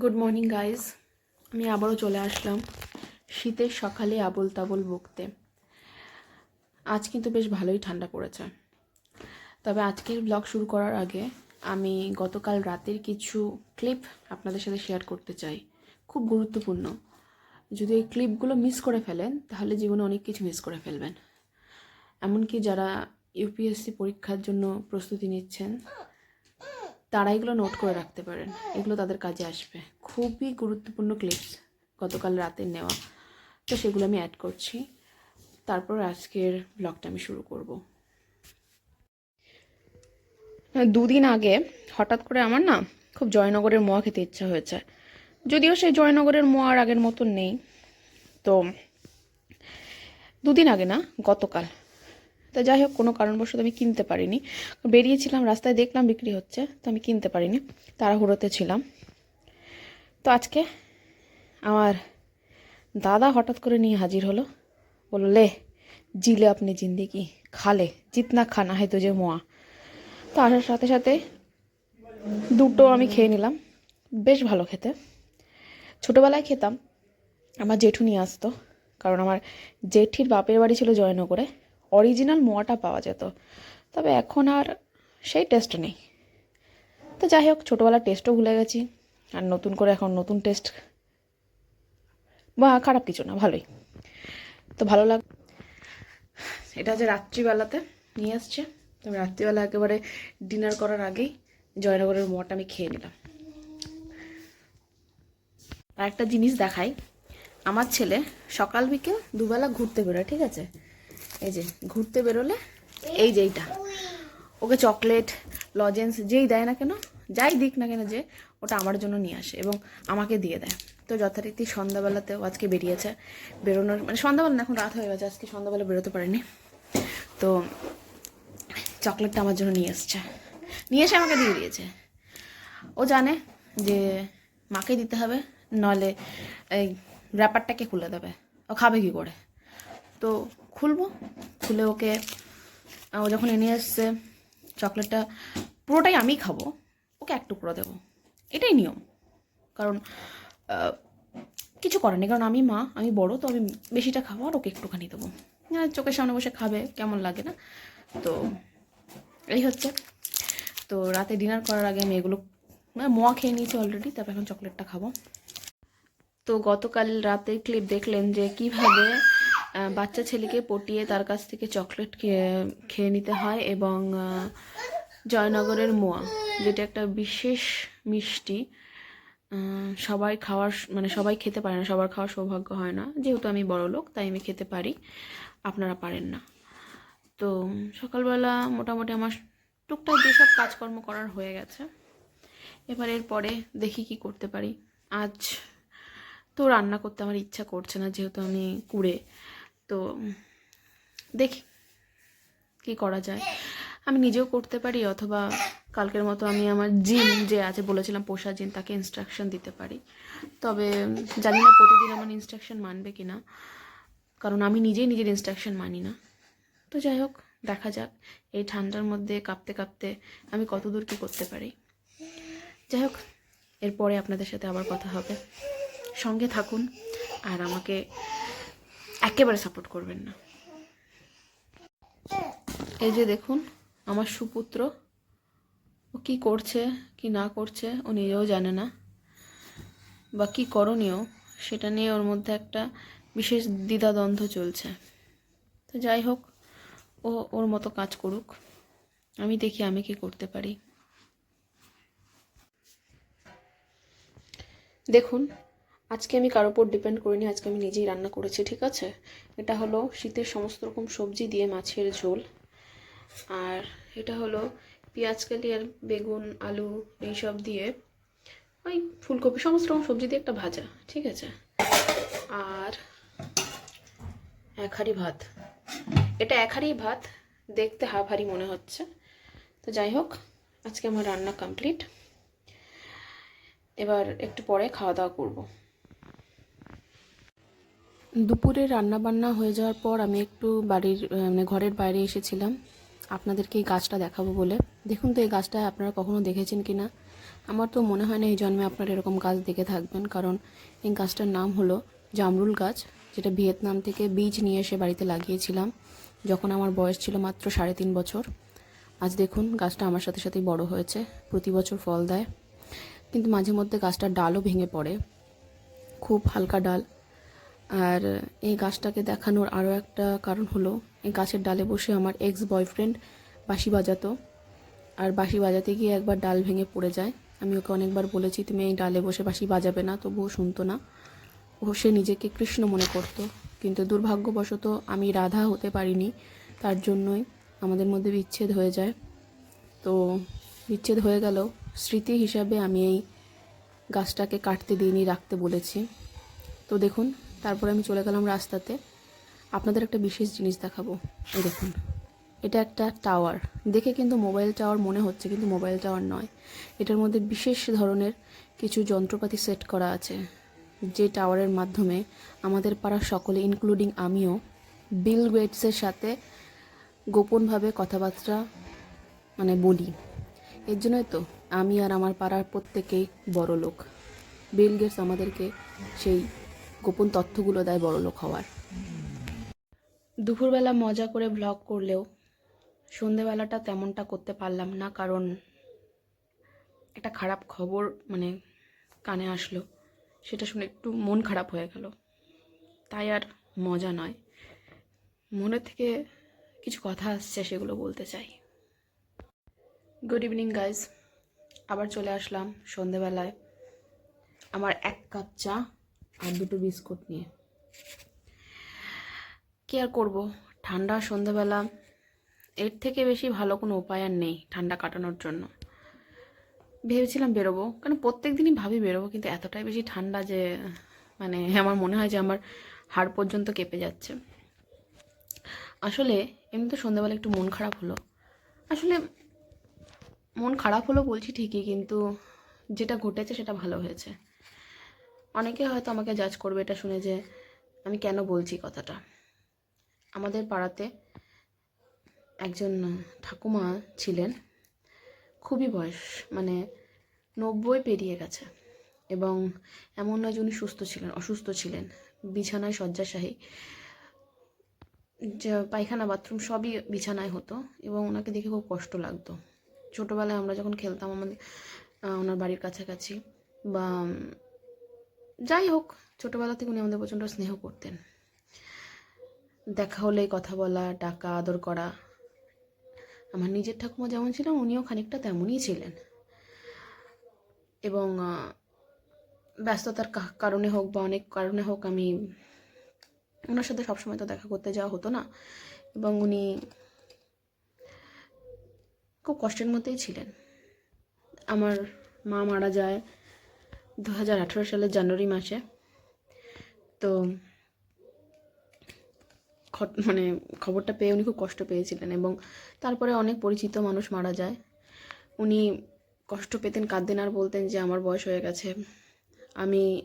Good morning guys আমি আবারও চলে আসলাম শীতের সকালে আবল তাবল বকতে। আজ কিন্তু বেশ ভালোই ঠান্ডা পড়েছে। তবে আজকের ব্লগ শুরু করার আগে আমি গতকাল রাতের কিছু ক্লিপ আপনাদের সাথে শেয়ার করতে চাই। খুব গুরুত্বপূর্ণ। যদি এই ক্লিপগুলো মিস করে ফেলেন, তাহলে জীবনে অনেক কিছু মিস করে ফেলবেন। এমনকি যারা ইউপিএসসি পরীক্ষার জন্য প্রস্তুতি নিচ্ছেন তারা এগুলো নোট করে রাখতে পারেন। এগুলো তাদের কাজে আসবে। খুবই গুরুত্বপূর্ণ ক্লিপস গতকাল রাতে নেওয়া। তো সেগুলো আমি অ্যাড করছি। তারপর আজকের ব্লগটা আমি শুরু করব। দুদিন আগে হঠাৎ করে আমার না খুব জয়নগরের মোয়া খেতে ইচ্ছা হয়েছে। যদিও সেই জয়নগরের মোয়া আর আগের মতন নেই। তো দুদিন আগে না গতকাল তা যাই হোক, কোনো কারণবশত আমি কিনতে পারিনি। বেরিয়েছিলাম, রাস্তায় দেখলাম বিক্রি হচ্ছে, তো আমি কিনতে পারিনি। তাড়াহুড়োতে ছিলাম। তো আজকে আমার দাদা হঠাৎ করে নিয়ে হাজির হলো। বলল, লে, জিলে আপনি জিন্দিগি খালে জিতনা খানা হয় তো যে মোয়া। তো আসার সাথে সাথে দুটো আমি খেয়ে নিলাম, বেশ ভালো খেতে। ছোটোবেলায় খেতাম, আমার জেঠু নিয়ে আসতো, কারণ আমার জেঠির বাপের বাড়ি ছিল জয়নগরে। অরিজিনাল মোয়াটা পাওয়া যেত। তবে এখন আর সেই টেস্ট নেই। তো যাই হোক, ছোটোবেলার টেস্টও ভুলে গেছি। আর নতুন করে এখন নতুন টেস্ট বা খারাপ কিছু না, ভালোই। তো ভালো লাগ এটা হচ্ছে রাত্রিবেলাতে নিয়ে আসছে তো রাত্রিবেলা একেবারে ডিনার করার আগেই জয়নগরের মোয়াটা আমি খেয়ে নিলাম। আর একটা জিনিস দেখাই। আমার ছেলে সকাল বিকেল দুবেলা ঘুরতে বেরোয়, ঠিক আছে? এই যে, ঘুরতে বেরোলে, এই যে এইটা। ওকে চকলেট, লজেন্স, যেই দেয় না কেন, যাই দিক না কেন যে, ওটা আমার জন্য নিয়ে আসে এবং আমাকে দিয়ে দেয়। তো যথারীতি সন্ধ্যাবেলাতেও আজকে বেরিয়েছে বেরোনোর মানে সন্ধ্যাবেলা না, এখন রাত হয়ে গেছে, আজকে সন্ধ্যাবেলা বেরোতে পারিনি। তো চকলেটটা আমার জন্য নিয়ে এসছে। নিয়ে এসে আমাকে দিয়ে দিয়েছে। ও জানে যে মাকে দিতে হবে, নলে এই র্যাপারটাকে খুলে দেবে। ও খাবে কি করে? তো খুলবো। খুলে ওকে, ও যখন এনে এসছে চকলেটটা পুরোটাই আমি খাব, ওকে এক টুকরো দেবো। এটাই নিয়ম। কারণ কিছু করার নেই। কারণ আমি মা, আমি বড়, তো আমি বেশিটা খাব আর ওকে একটুখানি দেবো। চোখের সামনে বসে খাবে, কেমন লাগে না? তো, এই হচ্ছে। তো রাতে ডিনার করার আগে আমি এগুলো মোয়া খেয়ে নিয়েছি অলরেডি তারপর এখন চকলেটটা খাব। তো গতকাল রাতে ক্লিপ দেখলেন যে কীভাবে বাচ্চা ছেলেকে পটিয়ে তার কাছ থেকে চকলেট খেয়ে- নিতে হয় এবং জয়নগরের মোয়া, যেটা একটা বিশেষ মিষ্টি সবাই খাওয়ার মানে সবাই খেতে পারে না, সবার খাওয়ার সৌভাগ্য হয় না। যেহেতু আমি বড় লোক, তাই আমি খেতে পারি, আপনারা পারেন না। তো সকালবেলা মোটামুটি আমার টুকটাক যেসব কাজকর্ম করার হয়ে গেছে, এবার এরপরে দেখি কি করতে পারি। আজ তো রান্না করতে আমার ইচ্ছা করছে না, যেহেতু আমি কুড়ে। তো দেখি কি করা যায়। আমি নিজেও করতে পারি অথবা কালকের মতো আমি আমার জিন যে আছে বলেছিলাম পোষা জিন, তাকে ইনস্ট্রাকশন দিতে পারি। তবে জানি না প্রতিদিন আমার ইনস্ট্রাকশন মানবে কি না কারণ আমি নিজেই নিজের ইনস্ট্রাকশন মানি না। তো যাই হোক, দেখা যাক। এই ঠান্ডার মধ্যে কাঁপতে কাঁপতে আমি কতদূর কী করতে পারি। যাই হোক, এরপরে আপনাদের সাথে আবার কথা হবে। সঙ্গে থাকুন, আর আমাকে একেবারে সাপোর্ট করবেন না। এই যে দেখুন, আমার সুপুত্র। ও কি করছে, কি না করছে, ও নিজেও জানে না। বা কী করণীয়, সেটা নিয়ে ওর মধ্যে একটা বিশেষ দ্বিধাদ্বন্দ্ব চলছে। তো যাই হোক, ও ওর মতো কাজ করুক। আমি দেখি আমি কি করতে পারি। দেখুন আজকে আমি কারোর উপর ডিপেন্ড করিনি, আজকে আমি নিজেই রান্না করেছি, ঠিক আছে? এটা হলো শীতের সমস্ত রকম সবজি দিয়ে মাছের ঝোল। আর এটা হলো পেঁয়াজ কালি আর বেগুন, আলু এইসব দিয়ে ওই ফুলকপি, সমস্ত রকম সবজি দিয়ে একটা ভাজা, ঠিক আছে? আর এক হাঁড়ি ভাত। এটা এক হাঁড়ি ভাত, দেখতে হাফ হাঁড়ি মনে হচ্ছে। তো যাই হোক, আজকে আমার রান্না কমপ্লিট এবার একটু পরে খাওয়া দাওয়া করব। দুপুরে রান্না বান্না হয়ে যাওয়ার পর আমি একটু বাড়ির মানে ঘরের বাইরে এসেছিলাম। আপনাদেরকে এই গাছটা দেখাবো বলে। দেখুন তো এই গাছটা আপনারা কখনো দেখেছেন কি না আমার তো মনে হয় না এই জন্মে আপনারা এরকম গাছ দেখে থাকবেন, কারণ এই গাছটার নাম হলো জামরুল গাছ, যেটা ভিয়েতনাম থেকে বীজ নিয়ে এসে বাড়িতে লাগিয়েছিলাম যখন আমার বয়স ছিল মাত্র সাড়ে তিন বছর। আজ দেখুন, গাছটা আমার সাথে সাথেই বড় হয়েছে, প্রতি বছর ফল দেয়। কিন্তু মাঝে মধ্যে গাছটার ডালও ভেঙে পড়ে। খুব হালকা ডাল। আর এই গাছটাকে দেখানোর আরও একটা কারণ হলো, এই গাছের ডালে বসে আমার এক্স বয়ফ্রেন্ড বাঁশি বাজাতো। আর বাঁশি বাজাতে গিয়ে একবার ডাল ভেঙে পড়ে যায়। আমি ওকে অনেকবার বলেছি, তুমি এই ডালে বসে বাঁশি বাজাবে না, তবুও শুনতো না। ও সে নিজেকে কৃষ্ণ মনে করতো, কিন্তু দুর্ভাগ্যবশত আমি রাধা হতে পারিনি। তার জন্যই আমাদের মধ্যে বিচ্ছেদ হয়ে যায়। তো বিচ্ছেদ হয়ে গেল। স্মৃতি হিসাবে আমি এই গাছটাকে কাটতে দিইনি, রাখতে বলেছি। তো দেখুন তারপর আমি চলে গেলাম রাস্তাতে। আপনাদের একটা বিশেষ জিনিস দেখাবো। এই দেখুন, এটা একটা টাওয়ার। দেখে কিন্তু মোবাইল টাওয়ার মনে হচ্ছে, কিন্তু মোবাইল টাওয়ার নয়। এটার মধ্যে বিশেষ ধরনের কিছু যন্ত্রপাতি সেট করা আছে, যে টাওয়ারের মাধ্যমে আমাদের পাড়ার সকলে ইনক্লুডিং আমিও বিল গেটসের সাথে গোপনভাবে কথাবার্তা মানে বলি। এর জন্যই তো আমি আর আমার পাড়ার প্রত্যেকেই বড় লোক বিল গেটস আমাদেরকে সেই গোপন তথ্যগুলো দেয় বড় লোক হওয়ার। দুপুরবেলা মজা করে ব্লগ করলেও সন্ধেবেলাটা তেমনটা করতে পারলাম না কারণ একটা খারাপ খবর মানে কানে আসলো, সেটা শুনে একটু মন খারাপ হয়ে গেল। তাই আর মজা নয়। মনে থেকে কিছু কথা আসছে সেগুলো বলতে চাই। গুড ইভিনিং গাইজ আবার চলে আসলাম সন্ধেবেলায়। আমার এক কাপ চা আর দুটো বিস্কুট নিয়ে। কি আর করব? ঠান্ডা সন্ধেবেলা এর থেকে বেশি ভালো কোনো উপায় আর নেই ঠান্ডা কাটানোর জন্য। ভেবেছিলাম বেরোবো কারণ প্রত্যেক দিনই ভাবি বেরোবো, কিন্তু এতটাই বেশি ঠান্ডা যে মানে আমার মনে হয় যে আমার হাড় পর্যন্ত কেঁপে যাচ্ছে। আসলে এমনি তো সন্ধ্যাবেলা একটু মন খারাপ হলো। আসলে মন খারাপ হলো বলছি ঠিকই, কিন্তু যেটা ঘটেছে সেটা ভালো হয়েছে। অনেকে হয়তো আমাকে জাজ করবে এটা শুনে যে আমি কেন বলছি কথাটা। আমাদের পাড়াতে একজন ঠাকুমা ছিলেন, খুবই বয়স মানে নব্বই পেরিয়ে গেছে এবং এমন নয় যে উনি সুস্থ ছিলেন, অসুস্থ ছিলেন, বিছানায় শয্যাশায়ী। যে পায়খানা, বাথরুম সবই বিছানায় হতো এবং ওনাকে দেখে খুব কষ্ট লাগতো। ছোটোবেলায় আমরা যখন খেলতাম আমাদের ওনার বাড়ির কাছাকাছি বা যাই হোক, ছোটোবেলা থেকে উনি আমাদের প্রচণ্ড স্নেহ করতেন। দেখা হলে কথা বলা, ডাকা, আদর করা। আমার নিজের ঠাকুমা যেমন ছিলেন, উনিও খানিকটা তেমনই ছিলেন। এবং ব্যস্ততার কারণে হোক বা অনেক কারণে হোক আমি ওনার সাথে সবসময় তো দেখা করতে যাওয়া হতো না। এবং উনি খুব কষ্টের মধ্যেই ছিলেন। আমার মা মারা যায় দু হাজার আঠেরো সালের জানুয়ারি মাসে। তো মানে খবরটা পেয়ে উনি খুব কষ্ট পেয়েছিলেন এবং তারপরে অনেক পরিচিত মানুষ মারা যায়। উনি কষ্ট পেতেন, কাঁদতেন আর বলতেন যে, আমার বয়স হয়ে গেছে, আমি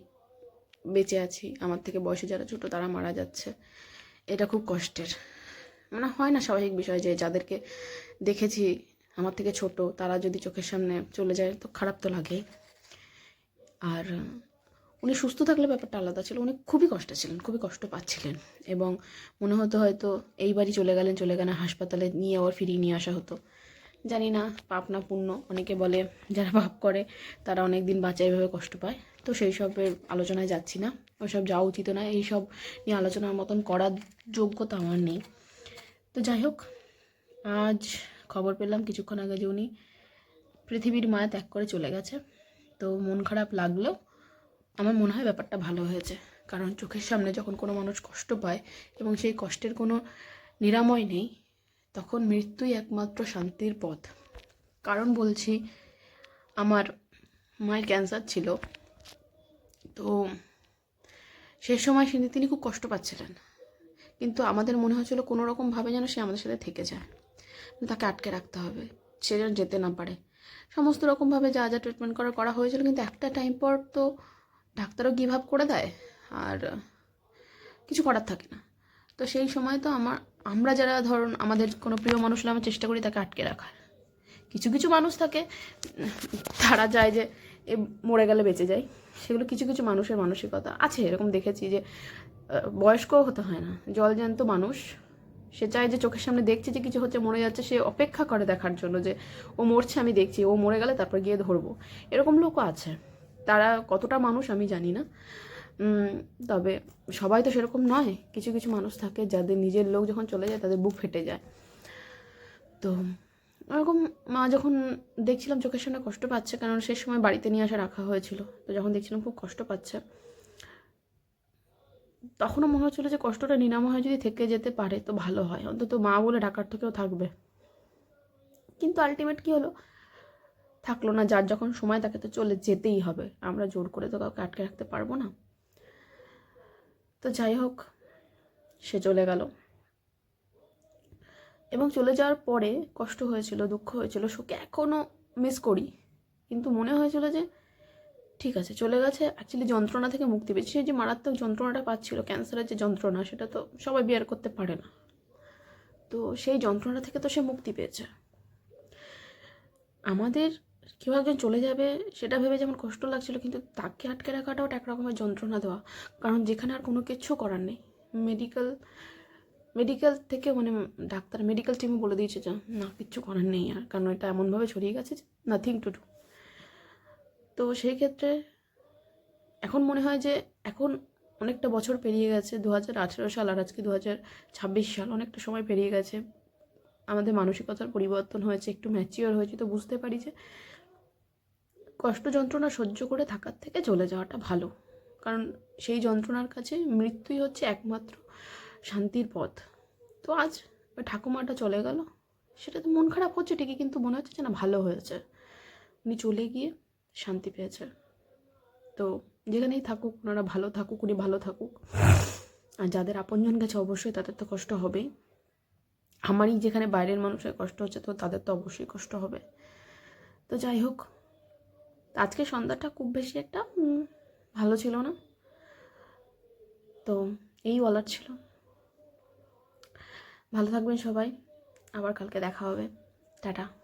বেঁচে আছি, আমার থেকে বয়সে যারা ছোটো তারা মারা যাচ্ছে। এটা খুব কষ্টের। মানে হয় না স্বাভাবিক বিষয় যে, যাদেরকে দেখেছি আমার থেকে ছোট, তারা যদি চোখের সামনে চলে যায় তো খারাপ তো লাগেই। আর উনি সুস্থ থাকলে ব্যাপারটা আলাদা ছিল। উনি খুবই কষ্টে ছিলেন, খুবই কষ্ট পাচ্ছিলেন। এবং মনে হতো হয়তো এইবারই চলে গেলেন চলে গেলেন হাসপাতালে নিয়ে আবার ফিরিয়ে নিয়ে আসা হতো। জানি না, পাপ না পুণ্য, অনেকে বলে যারা পাপ করে, তারা অনেক দিন বাঁচে এভাবে কষ্ট পায়। তো সেই সবের আলোচনায় যাচ্ছি না, ওইসব যাওয়া উচিত না এইসব নিয়ে আলোচনার মতন করার যোগ্যতা আমার নেই। তো যাই হোক, আজ খবর পেলাম কিছুক্ষণ আগে যে উনি পৃথিবীর মায়া ত্যাগ করে চলে গেছে। তো মন খারাপ লাগল। আমার মনে হয় ব্যাপারটা ভালো হয়েছে। কারণ চোখের সামনে যখন কোনো মানুষ কষ্ট পায় এবং সেই কষ্টের কোনো নিরাময় নেই, তখন মৃত্যুই একমাত্র শান্তির পথ। কারণ বলছি, আমার মায়ের ক্যান্সার ছিল। তো সে সময় তিনি তিনি খুব কষ্ট পাচ্ছিলেন। কিন্তু আমাদের মনে হচ্ছিল কোনো রকমভাবে যেন সে আমাদের সাথে থেকে যায়। তাকে আটকে রাখতে হবে। সে যেন যেতে না পারে। সমস্ত রকমভাবে যা যা ট্রিটমেন্ট করা করা হয়েছিল, কিন্তু একটা টাইম পর তো ডাক্তারও গিভ আপ করে দেয়, আর কিছু করার থাকে না। তো সেই সময় তো আমার, আমরা যারা ধরুন আমাদের কোনো প্রিয় মানুষ হলে আমরা চেষ্টা করি তাকে আটকে রাখার। কিছু কিছু মানুষ থাকে, তারা যায় যে এ মরে গেলে বেঁচে যায়, সেগুলো কিছু কিছু মানুষের মানসিকতা আছে। এরকম দেখেছি যে বয়স্কও হতে হয় না, জল জ্যান্ত মানুষ সে চায় যে চোখের সামনে দেখছে যে কিছু হচ্ছে, মরে যাচ্ছে, সে অপেক্ষা করে দেখার জন্য যে ও মরছে, আমি দেখছি, ও মরে গেলে তারপর গিয়ে ধরবো। এরকম লোকও আছে। তারা কতটা মানুষ আমি জানি না। তবে সবাই তো সেরকম নয়। কিছু কিছু মানুষ থাকে যাদের নিজের লোক যখন চলে যায়, তাদের বুক ফেটে যায়। তো ওরকম মা যখন দেখছিলাম চোখের সামনে কষ্ট পাচ্ছে, কারণ সেই সময় বাড়িতে নিয়ে আসা রাখা হয়েছিল। তো যখন দেখছিলাম খুব কষ্ট পাচ্ছে তখনও মনে হচ্ছিল যে কষ্টটা নিরাময় যদি থেকে যেতে পারে তো ভালো হয়। অন্তত মা বলে ডাকার থেকেও থাকবে। কিন্তু আলটিমেট কি হলো? থাকল না, যার যখন সময় তাকে তো চলে যেতেই হবে। আমরা জোর করে তো কাউকে আটকে রাখতে পারব না। তো যাই হোক, সে চলে গেল। এবং চলে যাওয়ার পরে কষ্ট হয়েছিল, দুঃখ হয়েছিল, শোকে এখনও মিস করি। কিন্তু মনে হয়েছিল যে ঠিক আছে, চলে গেছে। অ্যাকচুয়ালি যন্ত্রণা থেকে মুক্তি পেয়েছে। সে যে মারাত্মক যন্ত্রণাটা পাচ্ছিল, ক্যান্সারের যে যন্ত্রণা, সেটা তো সবাই বিয়ার করতে পারে না। তো সেই যন্ত্রণা থেকে তো সে মুক্তি পেয়েছে। আমাদের কেউ একজন চলে যাবে, সেটা ভেবে যেমন কষ্ট লাগছিল, কিন্তু তাকে আটকে রাখাটাও এক রকমের যন্ত্রণা দেওয়া। কারণ যেখানে আর কোনো কিচ্ছু করার নেই। মেডিকেল মেডিকেল থেকে মানে ডাক্তার মেডিকেল টিমও বলে দিয়েছে যে, না কিচ্ছু করার নেই আর। কারণ এটা এমনভাবে ছড়িয়ে গেছে যে নাথিং টু ডু তো সেই ক্ষেত্রে এখন মনে হয় যে এখন অনেকটা বছর পেরিয়ে গেছে দু হাজার আঠেরো সাল আর আজকে দু হাজার ছাব্বিশ সাল অনেকটা সময় পেরিয়ে গেছে। আমাদের মানসিকতার পরিবর্তন হয়েছে, একটু ম্যাচিওর হয়েছে তো বুঝতে পারি যে কষ্ট যন্ত্রণা সহ্য করে থাকার থেকে চলে যাওয়াটা ভালো। কারণ সেই যন্ত্রণার কাছে মৃত্যুই হচ্ছে একমাত্র শান্তির পথ। তো আজ ঠাকুমাটা চলে গেল সেটা তো মন খারাপ হচ্ছে ঠিকই কিন্তু মনে হচ্ছে যে না ভালো হয়েছে। উনি চলে গিয়ে শান্তি পেয়েছে। তো যেখানেই থাকুক, ওনারা ভালো থাকুক, উনি ভালো থাকুক। আর যাদের আপনজন গেছে, অবশ্যই তাদের তো কষ্ট হবেই আমারই যেখানে বাইরের মানুষের কষ্ট হচ্ছে, তো তাদের তো অবশ্যই কষ্ট হবে। তো যাই হোক, আজকে সন্ধ্যাটা খুব বেশি একটা ভালো ছিল না। তো এই বলার ছিল। ভালো থাকবেন সবাই। আবার কালকে দেখা হবে। টাটা।